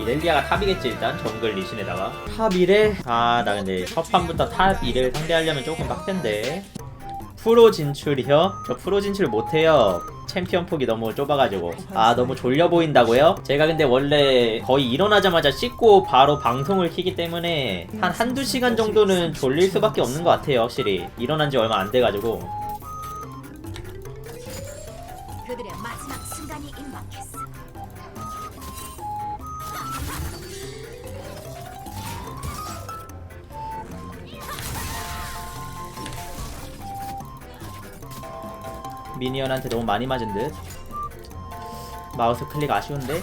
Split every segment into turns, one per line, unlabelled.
이렐리아가 탑이겠지 일단. 정글 리신에다가. 탑 1에 아나 근데 첫 판부터 탑 1을 상대하려면 조금 빡센데. 프로 진출이요? 저 프로 진출 못해요. 챔피언 폭이 너무 좁아가지고. 아 너무 졸려 보인다고요? 제가 근데 원래 거의 일어나자마자 씻고 바로 방송을 키기 때문에 한 한두 시간 정도는 졸릴 수밖에 없는 것 같아요 확실히. 일어난 지 얼마 안 돼가지고.
그들의 마지막 순간이 임박했어.
미니언한테 너무 많이 맞은 듯. 마우스 클릭 아쉬운데.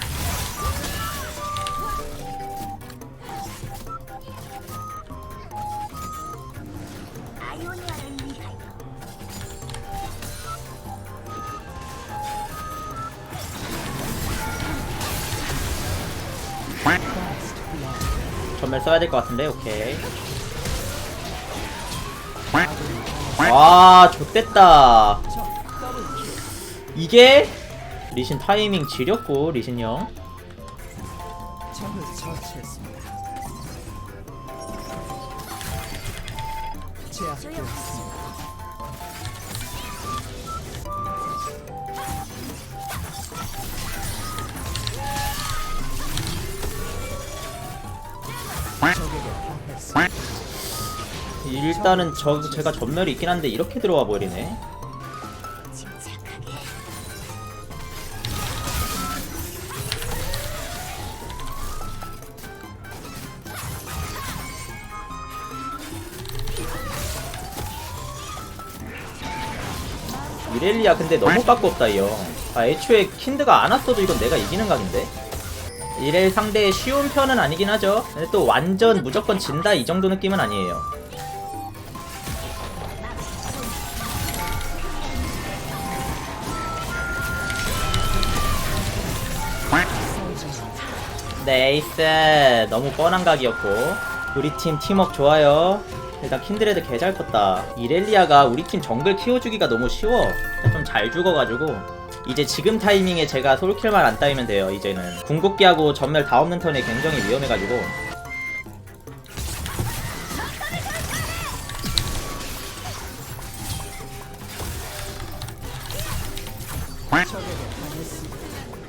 전멸 써야 될 것 같은데 오케이. 와 좋됐다 이게 리신 타이밍 지렸고 리신 형. 일단은 저 제가 전멸이 있긴 한데 이렇게 들어와 버리네 이렐리아 근데 너무 빡겁다 이형. 아 애초에 킨드가 안 왔어도 이건 내가 이기는 각인데. 이렐 상대 쉬운 편은 아니긴 하죠. 근데 또 완전 무조건 진다 이 정도 느낌은 아니에요. 네이스. 너무 뻔한 각이었고. 우리 팀 팀워크 좋아요 일단 킨드레드 개 잘 컸다 이렐리아가 우리 팀 정글 키워주기가 너무 쉬워 좀 잘 죽어가지고 이제 지금 타이밍에 제가 솔킬만 안 따이면 돼요 이제는 궁극기하고 전멸 다 없는 턴에 굉장히 위험해가지고.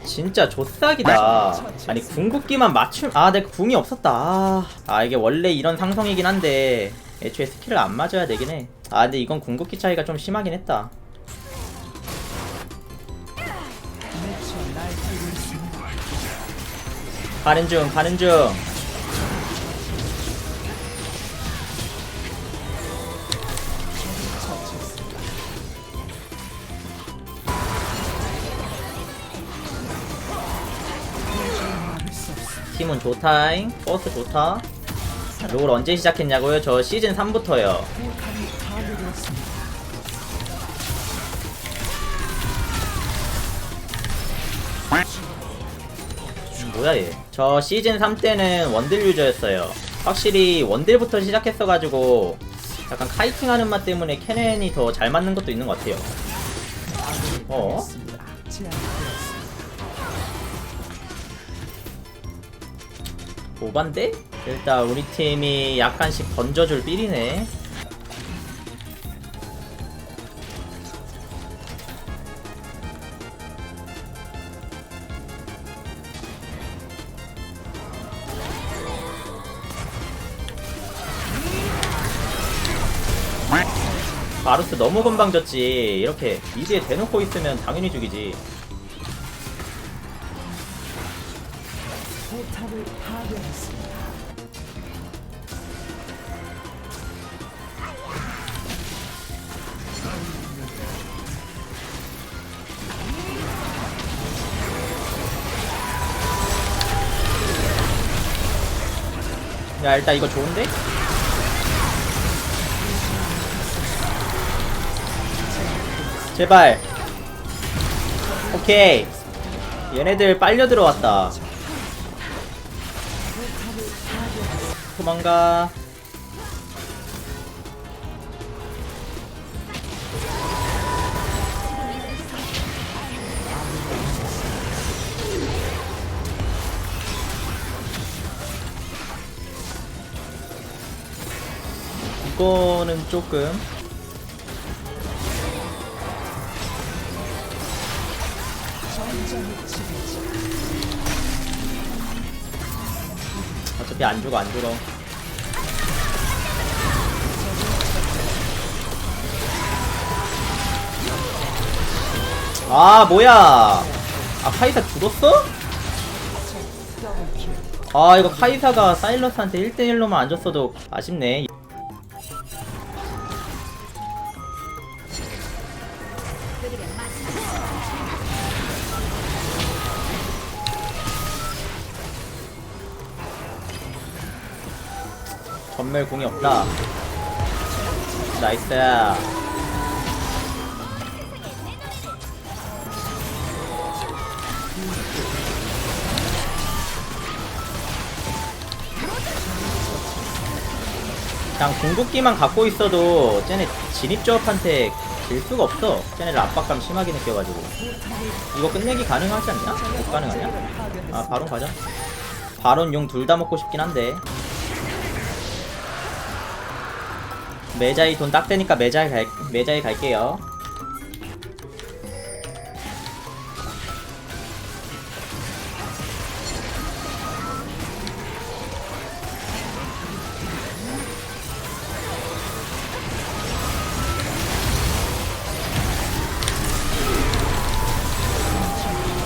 진짜 조싹이다. 아니 궁극기만 맞춤 아 내가 궁이 없었다. 아, 아 이게 원래 이런 상성이긴 한데 애초에 스킬을 안 맞아야 되긴 해. 아 근데 이건 궁극기 차이가 좀 심하긴 했다. 가는 중 가는 중. 팀은 좋다잉. 버스 좋다. 롤 언제 시작했냐고요? 저 시즌 3부터요.
포탑이 파괴되었습니다.
뭐야 얘. 저 시즌 3 때는 원딜 유저였어요. 확실히 원딜부터 시작했어가지고 약간 카이팅하는 맛 때문에 캐넨이 더 잘 맞는 것도 있는 것 같아요. 어? 오반데? 일단 우리 팀이 약간씩 던져줄 삘이네. 바루스 너무 금방 졌지. 이렇게 미드에 대놓고 있으면 당연히 죽이지.
포탑을 파괴했습니다.
야 일단 이거 좋은데? 제발. 오케이. 얘네들 빨려 들어왔다. 도망가 이거는 조금. 어차피 안 죽어 안 죽어 아 뭐야 아 카이사 죽었어? 아 이거 카이사가 사일러스한테 1대1로만 안 줬어도 아쉽네 전멸 공이 없다. 나이스. 그냥 궁극기만 갖고 있어도 쟤네 진입조합한테 질 수가 없어. 쟤네를 압박감 심하게 느껴가지고. 이거 끝내기 가능하지 않냐? 못 가능하냐? 아 바론 가자. 바론 용 둘 다 먹고 싶긴 한데 매자이 돈 딱 되니까 매자에 갈 매자에 갈게요.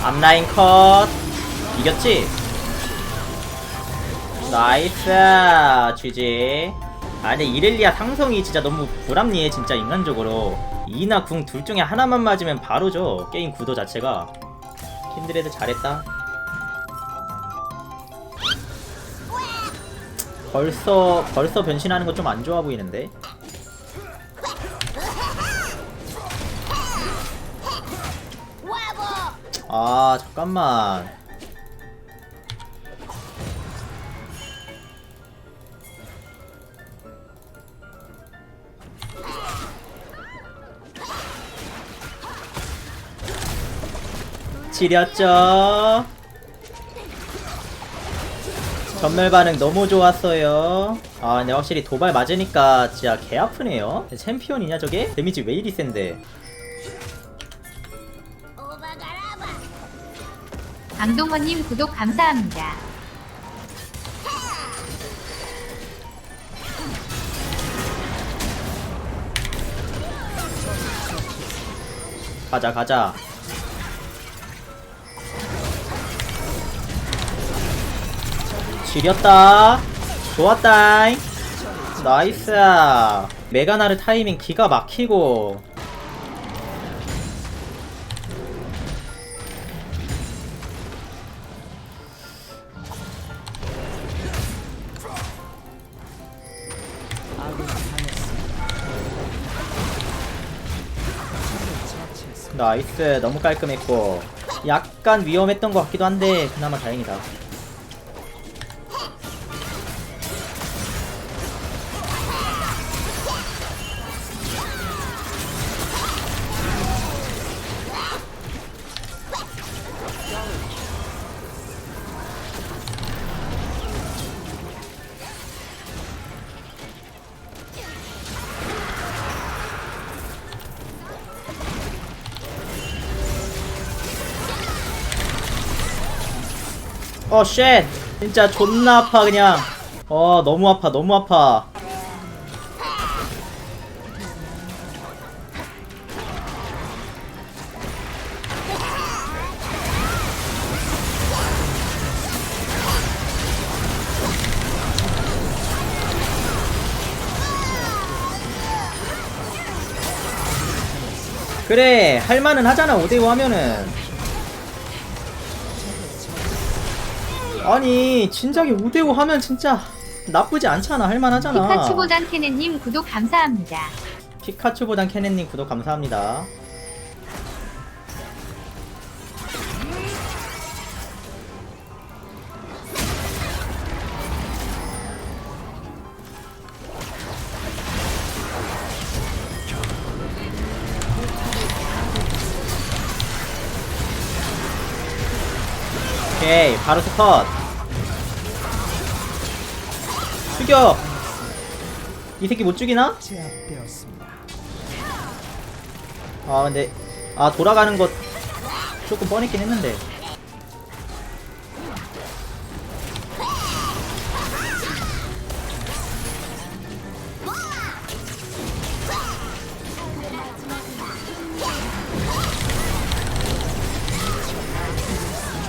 앞라인 컷 이겼지? 나이스 GG 아 근데 이렐리아 상성이 진짜 너무 불합리해 진짜 인간적으로. 이나 궁 둘 중에 하나만 맞으면 바로 져 게임 구도 자체가. 킨드레드 잘했다. 벌써 벌써 변신하는 거 좀 안 좋아 보이는데? 아 잠깐만 지렸죠? 전멸 반응 너무 좋았어요. 아 근데 확실히 도발 맞으니까 진짜 개 아프네요. 챔피언이냐 저게? 데미지 왜 이리 센데?
강동원님 구독 감사합니다.
가자 가자 지렸다. 좋았다잉 나이스. 메가나르 타이밍 기가 막히고. 나이스. 너무 깔끔했고. 약간 위험했던 것 같기도 한데 그나마 다행이다 어, 쉣! 진짜 존나 아파, 그냥. 어, 너무 아파, 너무 아파. 그래, 할만은 하잖아, 5대5 하면은. 아니 진작에 5대5 하면 진짜 나쁘지 않잖아. 할만하잖아.
피카츄보단 케네님 구독 감사합니다.
피카츄보단 케넨님 구독 감사합니다. 오케이 바로 스컷 죽여. 이 새끼 못 죽이나? 아 근데 아 돌아가는 것 조금 뻔했긴 했는데.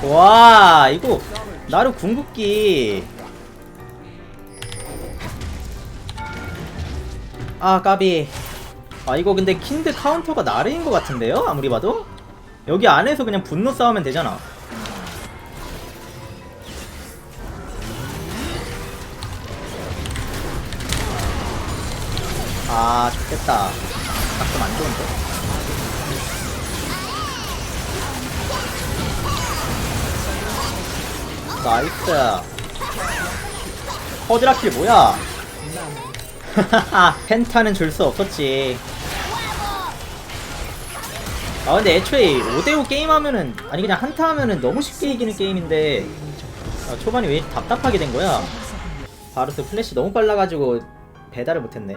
와 이거 나루 궁극기 아 까비. 아 이거 근데 킨드 카운터가 나르인 것 같은데요? 아무리 봐도? 여기 안에서 그냥 분노 싸우면 되잖아. 아 좋겠다. 가끔 안 좋은데? 나이스. 허드라킬 뭐야 펜타는 줄 수 없었지. 아 근데 애초에 5대5 게임하면은 아니 그냥 한타 하면은 너무 쉽게 이기는 게임인데 아, 초반에 왜 답답하게 된 거야? 바르스 플래시 너무 빨라가지고 배달을 못했네